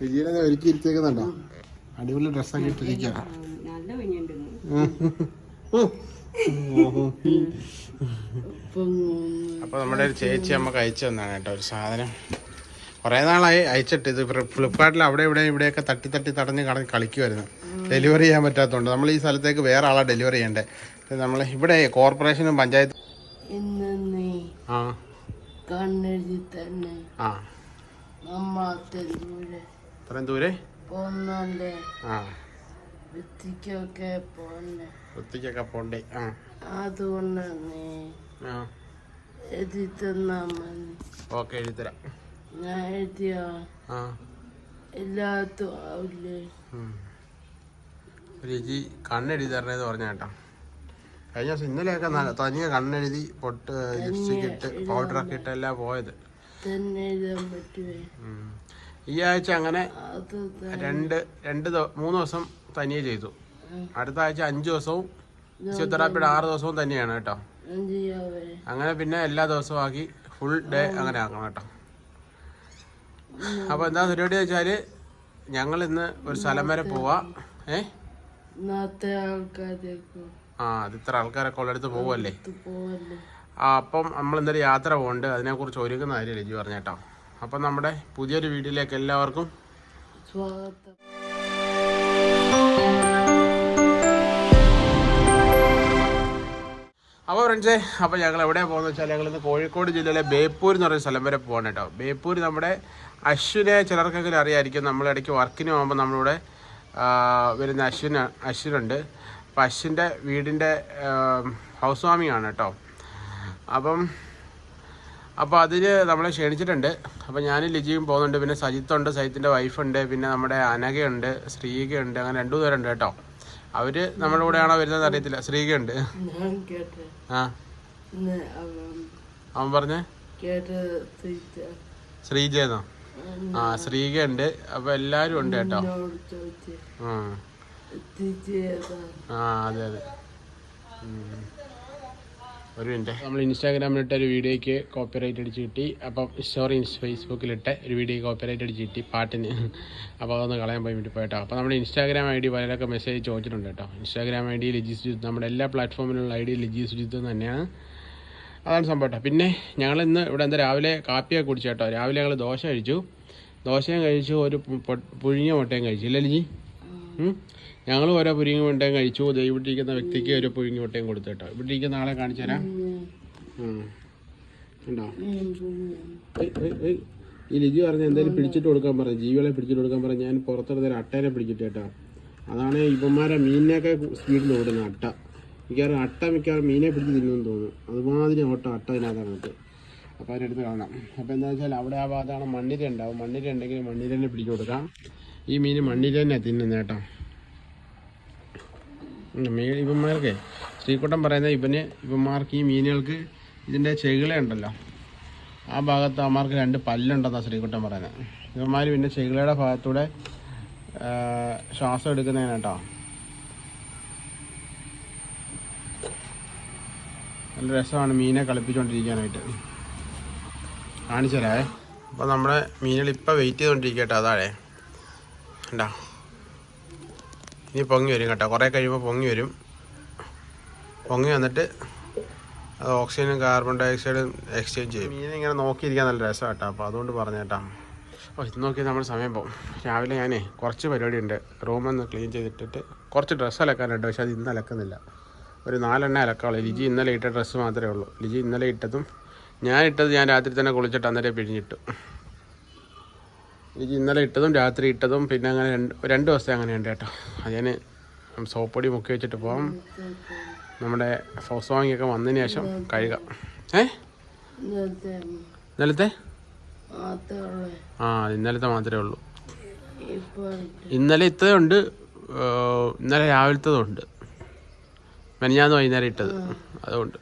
വിജയനെ ഒരുക്കി ഇരുത്തേക്കുന്നുണ്ടോ അടിപൊളി ഡ്രസ്സൊക്കെ ഇട്ടിരിക്കാം നല്ല അപ്പോൾ നമ്മുടെ ഒരു ചേച്ചി നമുക്ക് അയച്ചു തന്നാണ് കേട്ടോ ഒരു സാധനം. കുറേ നാളായി അയച്ചിട്ട് ഇത് ഫ്ലിപ്കാർട്ടിൽ അവിടെ ഇവിടെ ഇവിടെയൊക്കെ തട്ടി തട്ടി തടഞ്ഞ് കടന്ന് കളിക്കുമായിരുന്നു ഡെലിവറി ചെയ്യാൻ പറ്റാത്തതുകൊണ്ട് നമ്മൾ ഈ സ്ഥലത്തേക്ക് വേറെ ആളാണ് ഡെലിവറി ചെയ്യേണ്ടത് നമ്മൾ ഇവിടെ കോർപ്പറേഷനും പഞ്ചായത്ത് ആ. ആ. നമ്മളത്തെ ദൂരെ ആ. വൃത്തിക്കൊക്കെ പോന്നെ. വൃത്തിക്കൊക്കെ പോണ്ടേ. ആ. അതുകൊണ്ട് ആ. എഴുതി തന്നാ മതി ഓക്കെ എഴുതിത്തരാം. ഞാൻ എഴുതിയ? ആ. എല്ലാത്തും ആവില്ലേ. രുചി കണ്ണെഴുതി തരണേന്ന് പറഞ്ഞ കേട്ടോ. കഴിഞ്ഞ ദിവസം ഇന്നലെയൊക്കെ തനിയെ കണ്ണെഴുതി പൊട്ട് ലിപ്സ്റ്റിക് ഇട്ട് പൗഡറൊക്കെ ഇട്ടെല്ലാം പോയത്. തന്നെ എഴുതാൻ പറ്റുമേ. ഈ ആഴ്ച അങ്ങനെ രണ്ട് രണ്ട് മൂന്ന് ദിവസം തനിയെ ചെയ്തു. അടുത്ത ആഴ്ച അഞ്ച് ദിവസവും ഫിസിയോതെറാപ്പിയുടെ ആറ് ദിവസവും തന്നെയാണ് കേട്ടോ. അങ്ങനെ പിന്നെ എല്ലാ ദിവസവും ആക്കി ഫുൾ ഡേ അങ്ങനെ ആക്കണം കേട്ടോ. അപ്പോൾ എന്താ പരിപാടി വെച്ചാൽ ഞങ്ങൾ ഇന്ന് ഒരു സ്ഥലം വരെ പോവാ. ഏ? ആ അത് ഇത്ര ആൾക്കാരൊക്കെ ഉള്ളടുത്ത് പോവല്ലേ? ആ അപ്പം നമ്മൾ എന്തായാലും യാത്ര പോകുന്നുണ്ട് അതിനെക്കുറിച്ച് ഒരുക്കുന്ന കാര്യം ലിജി പറഞ്ഞേട്ടോ അപ്പം നമ്മുടെ പുതിയൊരു വീഡിയോയിലേക്ക് എല്ലാവർക്കും സ്വാഗതം. അപ്പോൾ ഫ്രണ്ട്സേ അപ്പോൾ ഞങ്ങൾ എവിടെയാണ് പോകുന്നത് വെച്ചാൽ ഞങ്ങൾ ഇന്ന് കോഴിക്കോട് ജില്ലയിലെ ബേപ്പൂർ എന്ന് പറയുന്ന സ്ഥലം വരെ പോകണം കേട്ടോ. ബേപ്പൂർ നമ്മുടെ അശ്വിനെ ചിലർക്കെങ്കിലും അറിയായിരിക്കും. നമ്മൾ ഇടയ്ക്ക് വർക്കിന് പോകുമ്പോൾ നമ്മളിവിടെ വരുന്ന അശ്വിൻ അശ്വിനുണ്ട്. അപ്പം അശ്വിന്റെ വീടിന്റെ ഹൗസ് വാമിംഗ് ആണ് കേട്ടോ. അപ്പം അപ്പോൾ അതിൽ നമ്മളെ ക്ഷണിച്ചിട്ടുണ്ട്. അപ്പോൾ ഞാൻ ലിജിയും പോകുന്നുണ്ട്. പിന്നെ സജിത്തുണ്ട് സജിത്തിന്റെ വൈഫുണ്ട്. പിന്നെ നമ്മുടെ അനകയുണ്ട് ശ്രീകയുണ്ട്. അങ്ങനെ രണ്ടു പേരുണ്ട് കേട്ടോ. അവർ നമ്മുടെ കൂടെയാണോ വരുന്നത് അറിയത്തില്ല. ശ്രീകയുണ്ട്. ആ. അവൻ പറഞ്ഞേ? ശ്രീജയെന്നോ ആ ശ്രീകയുണ്ട്. അപ്പോൾ എല്ലാരും ഉണ്ട് കേട്ടോ. ആ അതെ അതെ. ഒരു മിനിറ്റ് നമ്മൾ ഇൻസ്റ്റാഗ്രാമിലിട്ട ഒരു വീഡിയോയ്ക്ക് കോപ്പിറൈറ്റ് അടിച്ച് കിട്ടി. അപ്പം സോറി ഫേസ്ബുക്കിലിട്ട ഒരു വീഡിയോ കോപ്പിറൈറ്റ് അടിച്ച് കിട്ടി പാട്ടിന്. അപ്പോൾ അതൊന്ന് കളയാൻ പോയി വേണ്ടി പോയിട്ടോ അപ്പോൾ നമ്മുടെ ഇൻസ്റ്റാഗ്രാം ഐ ഡി പലരൊക്കെ മെസ്സേജ് ചോദിച്ചിട്ടുണ്ട് കേട്ടോ. Instagram I D Liji Sujith നമ്മുടെ എല്ലാ പ്ലാറ്റ്ഫോമിലുള്ള ഐ ഡി ലിജി സുജിത്ത് തന്നെയാണ്. അതാണ് സംഭവം കേട്ടോ. പിന്നെ ഞങ്ങൾ ഇന്ന് ഇവിടെ എന്താ രാവിലെ കാപ്പിയൊക്കെ കുടിച്ചു കേട്ടോ. രാവിലെ ഞങ്ങൾ ദോശ കഴിച്ചു. ദോശയും കഴിച്ചു ഒരു പുഴിഞ്ഞ മുട്ടയും കഴിച്ചു. ഇല്ല ലിജി? ഞങ്ങൾ ഓരോ പുരിങ്ങി മുട്ടയും കഴിച്ചു. ദേ ഇവിടെ ഇരിക്കുന്ന വ്യക്തിക്ക് ഒരു പുരിങ്ങി മുട്ടയും കൊടുത്തു കേട്ടോ. ഇവിടെ ഇരിക്കുന്ന ആളെ കാണിച്ചു തരാം. ഈ ലിജി പറഞ്ഞ എന്തായാലും പിടിച്ചിട്ട് കൊടുക്കാൻ പറഞ്ഞു ജീവികളെ പിടിച്ചിട്ട് കൊടുക്കാൻ പറഞ്ഞു ഞാൻ പുറത്തെടുത്ത ഒരു അട്ടേനെ പിടിച്ചിട്ട് കേട്ടോ. അതാണ് ഇവന്മാരെ മീനിനൊക്കെ സ്പീഡിൽ ഓടുന്ന അട്ട. മിക്കവാറും അട്ട മിക്കവാറും മീനെ പിടിച്ച് തിന്നുമെന്ന് തോന്നുന്നു. അതുമാതിരി ഓട്ടം അട്ട അതിനകത്ത് അപ്പോൾ അതിനടുത്ത് കാണാം. അപ്പോൾ എന്താ വെച്ചാൽ അവിടെ ആ ഭാഗത്താണ് മണ്ണിര ഉണ്ടാവും മണ്ണിര ഉണ്ടെങ്കിൽ മണ്ണിരനെ പിടിച്ചു കൊടുക്കാം. ഈ മീൻ മണ്ണിര തന്നെ കേട്ടോ. മീൻ ഇവന്മാർക്ക് ശ്രീക്കുട്ടൻ പറയുന്നത് ഇവന് ഇവന്മാർക്ക് ഈ മീനുകൾക്ക് ഇതിന്റെ ചെകിള ഉണ്ടല്ലോ. ആ ഭാഗത്ത് അമ്മമാർക്ക് രണ്ട് പല്ലുണ്ടെന്നാണ് ശ്രീക്കുട്ടൻ പറയുന്നത്. ഇവന്മാർ പിന്നെ ചെകിളയുടെ ഭാഗത്തൂടെ ശ്വാസം എടുക്കുന്നതിന് കേട്ടോ നല്ല രസമാണ് മീനെ കളിപ്പിച്ചുകൊണ്ടിരിക്കാനായിട്ട് കാണിച്ചു തരാവേ അപ്പോൾ നമ്മുടെ മീനുകൾ ഇപ്പോൾ വെയിറ്റ് ചെയ്തുകൊണ്ടിരിക്കട്ടോ കേട്ടോ അതാഴേ കണ്ടോ? ഇനി പൊങ്ങി വരും കേട്ടോ. കുറേ കഴിയുമ്പോൾ പൊങ്ങി വരും. പൊങ്ങി വന്നിട്ട് അത് ഓക്സിജനും കാർബൺ ഡയോക്സൈഡും എക്സ്ചേഞ്ച് ചെയ്യും. മീനെ ഇങ്ങനെ നോക്കിയിരിക്കാൻ നല്ല രസം കേട്ടോ. അപ്പോൾ അതുകൊണ്ട് പറഞ്ഞു കേട്ടോ. ഓ ഇത് നോക്കി നമ്മൾ സമയം പോകും രാവിലെ ഞാനേ കുറച്ച് പരിപാടിയുണ്ട്. റൂമൊന്ന് ക്ലീൻ ചെയ്തിട്ടിട്ട് കുറച്ച് ഡ്രസ്സ് അലക്കാനുണ്ട്. പക്ഷേ അത് ഇന്ന് അലക്കുന്നില്ല. ഒരു നാലെണ്ണ അലക്കാവുള്ളൂ. ലിജി ഇന്നലെ ഇട്ട ഡ്രസ്സ് മാത്രമേ ഉള്ളൂ. ലിജി ഇന്നലെ ഇട്ടതും ഞാൻ ഇട്ടത് ഞാൻ രാത്രി തന്നെ കുളിച്ചിട്ട് അന്നേരം പിഴിഞ്ഞിട്ടു. ലിജി ഇന്നലെ ഇട്ടതും രാത്രി ഇട്ടതും പിന്നെ അങ്ങനെ രണ്ട് രണ്ട് അങ്ങനെ ഉണ്ട് കേട്ടോ. അതിന് സോപ്പൊടി മുക്കി വെച്ചിട്ട് പോകാം നമ്മുടെ ഹൗസ് വാങ്ങിയൊക്കെ വന്നതിന് ശേഷം കഴുകാം. ഏ? ഇന്നലത്തെ ആ ഇന്നലത്തെ മാത്രമേ ഉള്ളൂ. ഇന്നലെ ഇത്തതുണ്ട് ഉണ്ട് ഇന്നലെ രാവിലത്തതും ഉണ്ട്. മെനഞ്ഞാന്ന് വൈകുന്നേരം ഇട്ടത്. അതുകൊണ്ട്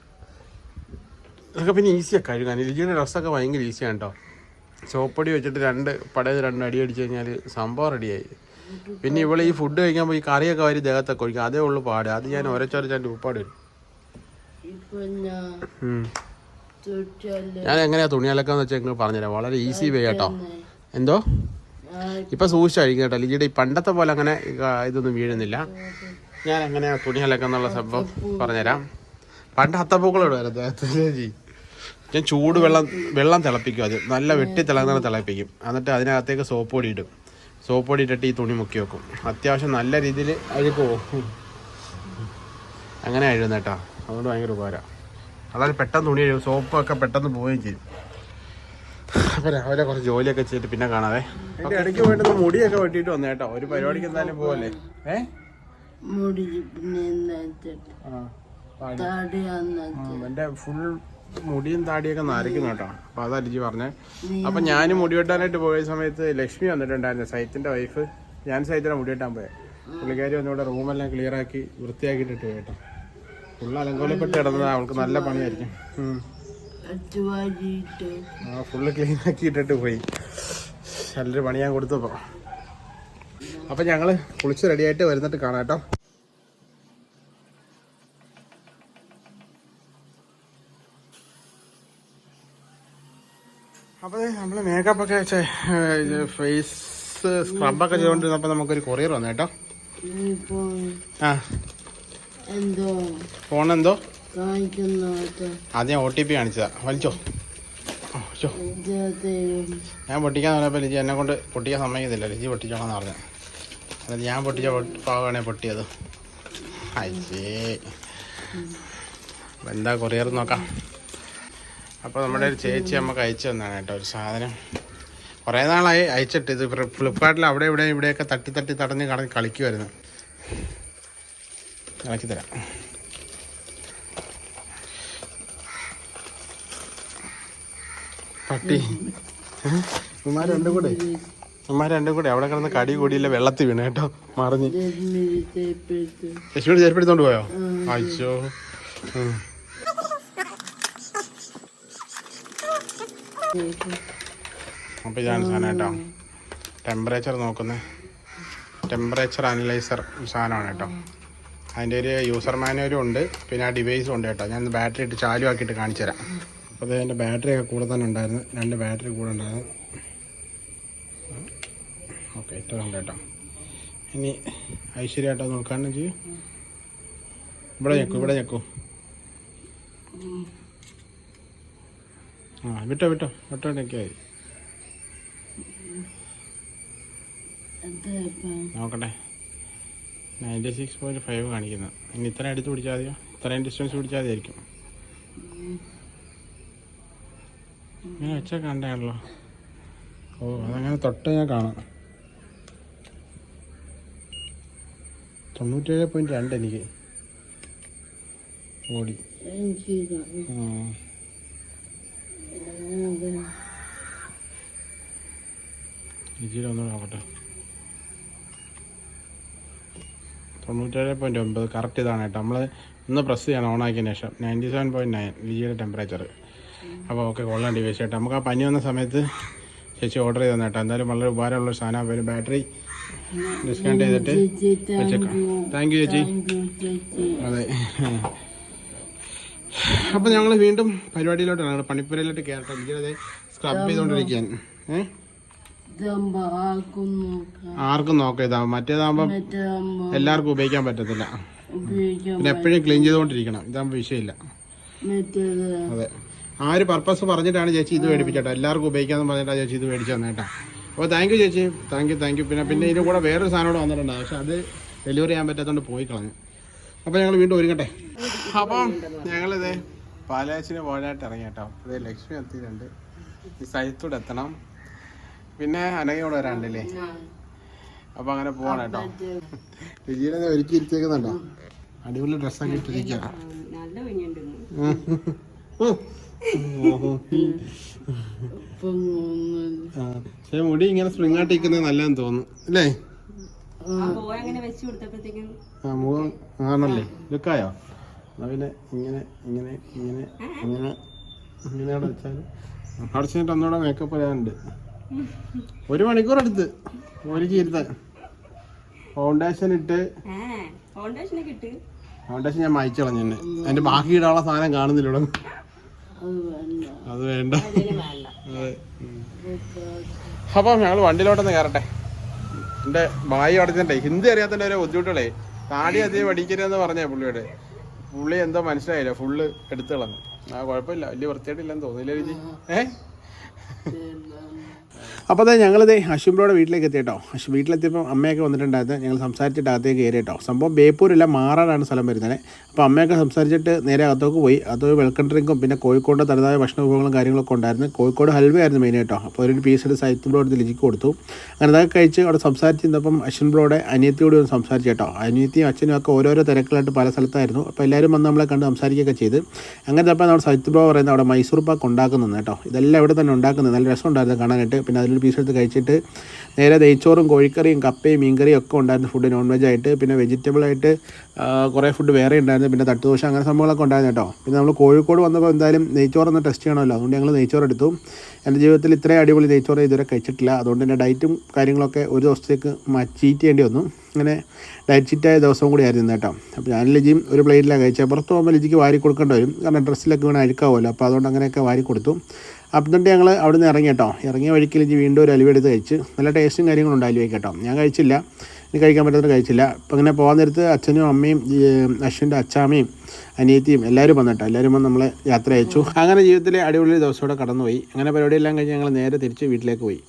അതൊക്കെ പിന്നെ ഈസിയാണ് കഴുകാൻ. ഇരിക്കുന്ന ഡ്രസ്സൊക്കെ ഭയങ്കര ഈസിയാണ് കേട്ടോ. സോപ്പൊടി വെച്ചിട്ട് രണ്ട് പടയത് രണ്ട് അടി അടിച്ചു കഴിഞ്ഞാൽ സംഭവം റെഡിയായി പിന്നെ ഇവിടെ ഈ ഫുഡ് കഴിക്കാൻ പോയി കറിയൊക്കെ വരി ദേഹത്തൊക്കെ ഒഴിക്കും. അതേ ഉള്ളു പാട്. അത് ഞാൻ ഒരച്ചൊരച്ചാന്റെ ഉപ്പാട് വരും ഞാൻ എങ്ങനെയാ തുണി അലക്കാന്ന് വെച്ചാൽ നിങ്ങൾ പറഞ്ഞുതരാം. വളരെ ഈസി വേ കേട്ടോ എന്തോ? ഇപ്പം സൂക്ഷിച്ചായിരിക്കും കേട്ടോ. ലിജിയുടെ ഈ പണ്ടത്തെ പോലെ അങ്ങനെ ഇതൊന്നും വീഴുന്നില്ല. ഞാൻ എങ്ങനെയാ തുണി അലക്കാന്നുള്ള സംഭവം പറഞ്ഞുതരാം. പണ്ട് അത്തപ്പൂക്കളോട് ഇടുമായിരുന്നു ജി ഞാൻ ചൂട് വെള്ളം വെള്ളം തിളപ്പിക്കും അത്. നല്ല വെട്ടി തിളങ്ങുന്ന തിളപ്പിക്കും. എന്നിട്ട് അതിനകത്തേക്ക് സോപ്പ് പൊടി ഇടും. സോപ്പ് പൊടി ഇട്ടിട്ട് ഈ തുണി മുക്കി വെക്കും. അത്യാവശ്യം നല്ല രീതിയിൽ അഴുക്ക് പോകും. അങ്ങനെ അഴുകുന്ന കേട്ടോ. അതുകൊണ്ട് ഭയങ്കര ഉപകാരം. അതായത് പെട്ടെന്ന് തുണി അഴുകും. സോപ്പൊക്കെ പെട്ടെന്ന് പോവുകയും ചെയ്യും. അപ്പോൾ രാവിലെ കുറച്ച് ജോലിയൊക്കെ ചെയ്തിട്ട് പിന്നെ കാണാതെ ഇടയ്ക്ക് പോയിട്ട് മുടിയൊക്കെ വെട്ടിയിട്ട് വന്നു കേട്ടോ. ഒരു പരിപാടിക്ക് എന്തായാലും പോവല്ലേ? ഏ? മുടി പിന്നെ എന്റെ ഫുൾ മുടിയും താടിയൊക്കെ നരയ്ക്കുന്നു കേട്ടോ. അപ്പോൾ അതാ ലിജി പറഞ്ഞേ. അപ്പം ഞാൻ മുടി വെട്ടാനായിട്ട് പോയ സമയത്ത് ലക്ഷ്മി വന്നിട്ടുണ്ടായിരുന്നു സൈത്തിന്റെ വൈഫ് ഞാൻ സൈത്തിന്റെ മുടി വെട്ടാൻ പോയത് പുള്ളിക്കാരി വന്നിവിടെ റൂമെല്ലാം ക്ലിയർ ആക്കി വൃത്തിയാക്കിയിട്ടിട്ട് പോയി കേട്ടോ. ഫുള്ള് അലങ്കോലപ്പെട്ട് കിടന്നത് അവൾക്ക് നല്ല പണിയായിരിക്കും. ആ ഫുള്ള് ക്ലീൻ ആക്കി ഇട്ടിട്ട് പോയി. നല്ലൊരു പണി ഞാൻ കൊടുത്തപ്പോൾ അപ്പം ഞങ്ങൾ കുളിച്ച് റെഡിയായിട്ട് വരുന്നിട്ട് കാണാം കേട്ടോ. അപ്പോൾ നമ്മൾ മേക്കപ്പ് ഒക്കെ ഫേസ് സ്ക്രബൊക്കെ ചെയ്തുകൊണ്ടിരുന്നപ്പോൾ നമുക്കൊരു കൊറിയർ വന്നു കേട്ടോ ആ. എന്തോ? ഫോൺ എന്തോ? കാണിക്കുന്നോട്ട് ആദ്യം ഒ ടി പി കാണിച്ചതാ. വലിച്ചോ. ഞാൻ പൊട്ടിക്കാൻ പറഞ്ഞപ്പോൾ ലിജി എന്നെ കൊണ്ട് പൊട്ടിക്കാൻ സമ്മതിക്കത്തില്ല ലിജി പൊട്ടിച്ചോളാന്ന് പറഞ്ഞു. എന്നിട്ട് ഞാൻ പൊട്ടിച്ച പാവാണേ പൊട്ടിയത്. അയ്യേ എന്താ കൊറിയർ നോക്കാം. അപ്പോൾ നമ്മുടെ ഒരു ചേച്ചി നമുക്ക് അയച്ചു തന്നാണ് കേട്ടോ ഒരു സാധനം. കുറേ നാളായി അയച്ചിട്ട് ഇത് ഫ്ലിപ്കാർട്ടിൽ അവിടെ ഇവിടെ ഇവിടെയൊക്കെ തട്ടി തട്ടി തടഞ്ഞ് കടന്ന് കളിക്കുമായിരുന്നു കളിക്കി തരാം. പട്ടി. ഉമ്മാർ രണ്ടും കൂടെ? ഉമ്മാർ രണ്ടും കൂടെ? അവിടെ കിടന്ന് കടി കൂടിയില്ല വെള്ളത്തിൽ വീണ് കേട്ടോ മറിഞ്ഞ്. രശ്മിരി ചേർപ്പെടുത്തോണ്ട് പോയോ? അയച്ചോ അപ്പോൾ ഇതാണ് സാധനം കേട്ടോ. ടെമ്പറേച്ചർ നോക്കുന്നത് ടെമ്പറേച്ചർ അനലൈസർ സാധനമാണ് കേട്ടോ. അതിന്റെ ഒരു യൂസർ മാനുവലും ഉണ്ട്. പിന്നെ ആ ഡിവൈസും ഉണ്ട് കേട്ടോ. ഞാൻ ബാറ്ററി ഇട്ട് ചാലു ആക്കിയിട്ട് കാണിച്ചു തരാം. അപ്പോൾ അത് എന്റെ ബാറ്ററി ഒക്കെ കൂടെ തന്നെ ഉണ്ടായിരുന്നു. രണ്ട് ബാറ്ററി കൂടെ ഉണ്ടായിരുന്നു. ഓക്കെ ഇത്ര ഉണ്ട് കേട്ടോ. ഇനി ഐശ്വര്യമായിട്ടോ നോക്കാണെന്ന് ചെയ്യും ഇവിടെ ഞെക്കൂ ഇവിടെ ഞെക്കൂ. ആ വിട്ടോ വിട്ടോ. വിട്ടോ ആയി നോക്കട്ടെ. നയന്റി സിക്സ് പോയിന്റ് ഫൈവ് കാണിക്കുന്നു. ഇനി ഇത്ര അടുത്ത് പിടിച്ചാൽ മതിയോ? ഇത്രയും ഡിസ്റ്റൻസ് പിടിച്ചാൽ മതിയായിരിക്കും. ഇങ്ങനെ വെച്ചാൽ കണ്ടാണല്ലോ ഓ അതങ്ങനെ തൊട്ട് ഞാൻ കാണാം. തൊണ്ണൂറ്റേഴ് പോയിന്റ് രണ്ട് എനിക്ക്. ഓടി. ആ. ലിജിയിൽ ഒന്ന് നോക്കട്ടെ. തൊണ്ണൂറ്റേഴ് പോയിന്റ് ഒമ്പത് കറക്റ്റ് ഇതാണ് കേട്ടോ. നമ്മൾ ഒന്ന് പ്രസ് ചെയ്യണം ഓണാക്കിയതിന് ശേഷം. നയന്റി സെവൻ പോയിന്റ് നയൻ വിജിയുടെ ടെമ്പറേച്ചർ അപ്പോൾ ഓക്കെ കൊള്ളാം ഡിവൈസ് ചേട്ടാ. നമുക്ക് ആ പനി വന്ന സമയത്ത് ചേച്ചി ഓർഡർ ചെയ്ത് തന്നേട്ടോ. എന്തായാലും വളരെ ഉപകാരമുള്ള സാധനം. ഒരു ബാറ്ററി ഡിസ്കൗണ്ട് ചെയ്തിട്ട് വെച്ചേക്കാം. താങ്ക് യു ചേച്ചി. അതെ. അപ്പോൾ ഞങ്ങൾ വീണ്ടും പരിപാടിയിലോട്ടാണ്. പണിപ്പുരയിലോട്ട് കയറട്ടെ ലിജിയുടെ സ്ക്രബ് ചെയ്തുകൊണ്ടിരിക്കാൻ ഏഹ് ആർക്കും നോക്കാം ഇതാ മറ്റേതാകുമ്പോ എല്ലാവർക്കും ഉപയോഗിക്കാൻ പറ്റത്തില്ല. പിന്നെ എപ്പോഴും ക്ലീൻ ചെയ്തുകൊണ്ടിരിക്കണം. ഇതാകുമ്പോ വിഷയമില്ല. അതെ. ആ ഒരു പർപ്പസ് പറഞ്ഞിട്ടാണ് ചേച്ചി ഇത് മേടിപ്പിച്ചേട്ടോ. എല്ലാവർക്കും ഉപയോഗിക്കാന്ന് പറഞ്ഞിട്ടാണ് ചേച്ചി ഇത് മേടിച്ചു തന്നേട്ടാ. അപ്പോൾ താങ്ക് യു ചേച്ചി. താങ്ക് യു താങ്ക് യു പിന്നെ പിന്നെ ഇതിന് കൂടെ വേറൊരു സാധനം കൂടെ വന്നിട്ടുണ്ട്. പക്ഷെ അത് ഡെലിവറി ചെയ്യാൻ പറ്റാത്തതുകൊണ്ട് പോയി കളഞ്ഞു. അപ്പോൾ ഞങ്ങൾ വീണ്ടും ഒരുങ്ങട്ടെ. അപ്പം ഞങ്ങളിത് പാലാച്ചിന് പോകാനായിട്ട് ഇറങ്ങി കേട്ടോ ഇത് ലക്ഷ്മി എത്തിയിട്ടുണ്ട്. ഈ സ്ഥലത്തൂടെ എത്തണം. പിന്നെ അനകയോടെ വരാണ്ടല്ലേ? അപ്പൊ അങ്ങനെ പോവാണ് കേട്ടോ. വിജയനെ ഒരുക്കി ഇരുത്തേക്കുന്നുണ്ടോ അടിപൊളി ഡ്രസ്സൊക്കെ ഇട്ടിരിക്കാം. പക്ഷേ മുടി ഇങ്ങനെ സ്പ്രിങ് ആയിട്ട് ഇരിക്കുന്നത് നല്ലതെന്ന് തോന്നുന്നു. അല്ലേ? ആ മുഖം ആണല്ലേ ലുക്കായോ എന്നാ പിന്നെ ഇങ്ങനെ ഇങ്ങനെ ഇങ്ങനെ ഇങ്ങനെ ഇങ്ങനെ അവിടെ വെച്ചാൽ അവിടെ ചെന്നിട്ട് ഒന്നുകൂടെ മേക്കപ്പ് ചെയ്യാനുണ്ട് ഒരു മണിക്കൂർ എടുത്ത്. ഒരു ചീരത്തെ ഫൗണ്ടേഷൻ ഇട്ട്. ഫൗണ്ടേഷൻ ഞാൻ മായ്ച്ചു കളഞ്ഞു തന്നെ അതിന്റെ ബാക്കി ഇടാനുള്ള സാധനം കാണുന്നില്ല അത് വേണ്ട. അപ്പൊ ഞങ്ങൾ വണ്ടിയിലോട്ടൊന്ന് കയറട്ടെ. എന്റെ ബായി അടച്ചിട്ടെ ഹിന്ദി അറിയാത്തതിന്റെ ഒരു ബുദ്ധിമുട്ടുകളേ. താടി അധികം പഠിക്കരുതെന്ന് പറഞ്ഞേ പുള്ളിയുടെ. പുള്ളി എന്തോ മനസ്സിലായില്ല. ഫുള്ള് എടുത്തു കളഞ്ഞു. ആ കുഴപ്പമില്ല. വലിയ വൃത്തിയായിട്ടില്ലെന്ന് തോന്നില്ല രുചി ഏ? അപ്പോൾ അതെ ഞങ്ങളിത് അശ്വിബ്രോയുടെ വീട്ടിലേക്ക് എത്തി കേട്ടോ വീട്ടിലെത്തിയപ്പോൾ അമ്മയൊക്കെ വന്നിട്ടുണ്ടായിരുന്നു. ഞങ്ങൾ സംസാരിച്ചിട്ട് അകത്തേക്ക് കയറി കേട്ടോ സംഭവം ബേപ്പൂരില്ല മാറാടാണ് സ്ഥലം വരുന്നത്. അപ്പോൾ അമ്മയൊക്കെ സംസാരിച്ചിട്ട് നേരെ അകത്തേക്ക് പോയി. അത് വെൽക്കം ഡ്രിങ്കും പിന്നെ കോഴിക്കോട് തനതായ ഭക്ഷണ വിഭവങ്ങളും കാര്യങ്ങളൊക്കെ ഉണ്ടായിരുന്നു. കോഴിക്കോട് ഹൽവയായിരുന്നു മെയിൻ കേട്ടോ. അപ്പോൾ ഒരു പീസ് എടുത്ത് സൈത്ത് ബ്രോ എടുത്ത് ലിജിക്ക് കൊടുത്തു. അങ്ങനെ അതൊക്കെ കഴിച്ച് അവിടെ സംസാരിച്ചിരുന്നപ്പം അശ്വിൻ ബ്രോയുടെ അനിയത്തിയോട് ഒന്ന് സംസാരിച്ചു കേട്ടോ. അനിയത്തിയും അച്ഛനും ഒക്കെ ഓരോരോ തിരക്കിലായിട്ട് പല സ്ഥലത്തായിരുന്നു. അപ്പോൾ എല്ലാവരും വന്ന് നമ്മളെ കണ്ട് സംസാരിക്കുകയൊക്കെ ചെയ്ത്. അങ്ങനെ അപ്പോൾ നമ്മുടെ സൈത്ത് ബ്രോ പറയുന്നത് അവിടെ മൈസൂർ പാക്ക് ഉണ്ടാക്കുന്നുണ്ട് കേട്ടോ. ഇതെല്ലാം ഇവിടെ തന്നെ ഉണ്ടാക്കുന്നത് നല്ല രസമുണ്ടായിരുന്നു കാണാനായിട്ട്. പിന്നെ അതിലൊരു പീസ് എടുത്ത് കഴിച്ചിട്ട് നേരെ നെയ്ച്ചോറും കോഴിക്കറിയും കപ്പയും മീൻകറിയും ഒക്കെ ഉണ്ടായിരുന്നു ഫുഡ് നോൺ വെജ് ആയിട്ട്. പിന്നെ വെജിറ്റബിൾ ആയിട്ട് കുറേ ഫുഡ് വേറെ ഉണ്ടായിരുന്നു. പിന്നെ തട്ടുദോശ അങ്ങനെ സംഭവങ്ങളൊക്കെ ഉണ്ടായിരുന്നു കേട്ടോ. പിന്നെ നമ്മൾ കോഴിക്കോട് വന്നപ്പോൾ എന്തായാലും നെയ്ച്ചോറൊന്ന് ടെസ്റ്റ് ചെയ്യണമല്ലോ. അതുകൊണ്ട് ഞങ്ങൾ നെയ്ച്ചോറ് എടുത്തു. എന്റെ ജീവിതത്തിൽ ഇത്രയും അടിപൊളി നെയ്ച്ചോറ് ഇതുവരെ കഴിച്ചിട്ടില്ല. അതുകൊണ്ട് എന്റെ ഡയറ്റും കാര്യങ്ങളൊക്കെ ഒരു ദിവസത്തേക്ക് ചീറ്റ് ചെയ്യേണ്ടി വന്നു. അങ്ങനെ ഡയറ്റ് ചീറ്റായ ദിവസവും കൂടി ആയിരുന്നു കേട്ടോ. അപ്പോൾ ഞാൻ ലിജിയും ഒരു പ്ലേറ്റിലാണ് കഴിച്ചത്. പുറത്ത് പോകുമ്പോൾ ലിജിക്ക് വാരി കൊടുക്കേണ്ടി വരും. കാരണം ഡ്രസ്സിലൊക്കെ വീണ് അഴുക്കാവുമല്ലോ. അപ്പോൾ അതുകൊണ്ട് അങ്ങനെയൊക്കെ വാരി കൊടുത്തു. അപ്പം എന്നിട്ട് ഞങ്ങൾ അവിടെ നിന്ന് ഇറങ്ങി കേട്ടോ. ഇറങ്ങിയ വഴിക്ക് ലിജി വീണ്ടും ഒരു അലുവ എടുത്ത് കഴിച്ച് നല്ല ടേസ്റ്റും കാര്യങ്ങളും ഉണ്ട് അലുവയ്ക്ക് കേട്ടോ. ഞാൻ കഴിച്ചില്ല. ഇനി കഴിക്കാൻ പറ്റാത്ത കഴിച്ചില്ല. അപ്പം ഇങ്ങനെ പോകാൻ നേരത്ത് അച്ഛനും അമ്മയും അശ്വിന്റെ അച്ചാമ്മയും അനിയത്തിയും എല്ലാവരും വന്നിട്ടോ എല്ലാവരും വന്ന് നമ്മളെ യാത്ര അയച്ചു. അങ്ങനെ ജീവിതത്തിലെ അടിപൊളി ദിവസത്തോടെ കടന്നുപോയി. അങ്ങനെ പരിപാടിയെല്ലാം കഴിഞ്ഞ് ഞങ്ങൾ നേരെ തിരിച്ച് വീട്ടിലേക്ക് പോയി.